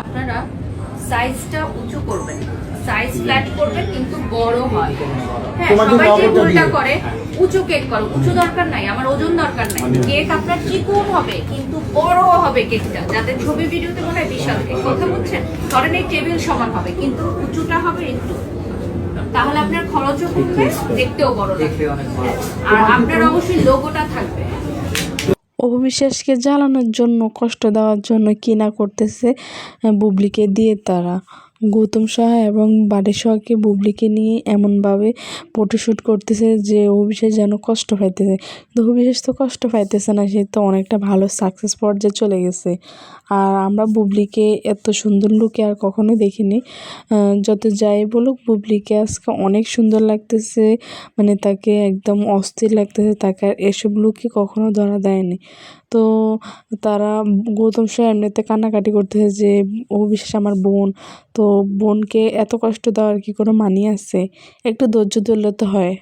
আপনারা সাইজটা উঁচু করবেন। সাইজ ফ্ল্যাট করবেন কিন্তু বড় হয়। হ্যাঁ সবাই যে ভুলটা করে উঁচু কেক করো। উঁচু দরকার নাই আমার ওজন দরকার নাই। কেক আপনার চিকন হবে কিন্তু বড় হবে কেকটা যাতে ছবি ভিডিওতে মনে হয় বিশাল কেক কথা বলছেন ধরেন এই টেবিল সমান হবে কিন্তু উঁচুটা হবে একটু। তাহলে আপনার খরচও কমবে দেখতেও বড় লাগবে। আর আপনার অবশ্যই লোগোটা থাকবে। অবিশ্বাসকে জ্বালানোর জন্য কষ্ট দেওয়ার জন্য কি না করতেছে বুবলিকে দিয়ে তারা। গৌতম সাহা এবং বাড়ি সহকে বুবলিকে নিয়ে এমনভাবে ফটোশ্যুট করতেছে যে অভিশেষ যেন কষ্ট পাইতেছে। কিন্তু অভিশেষ তো কষ্ট পাইতেছে না, সে তো অনেকটা ভালো সাকসেস পর্যায়ে চলে গেছে। আর আমরা বুবলিকে এত সুন্দর লুকে আর কখনো দেখিনি। যত যাই বলুক, বুবলিকে আজকে অনেক সুন্দর লাগতেছে। মানে তাকে একদম অস্থির লাগতেছে, তাকে আর এসব লুকে কখনো ধরা দেয়নি। তো তারা গৌতম সাহা এমনিতে কান্নাকাটি করতেছে যে ও বিশেষ আমার বোন। তো বোনকে এত কষ্ট দেওয়ার কি কোনো মানে আছে? একটু ধৈর্য ধরলে তো হয়।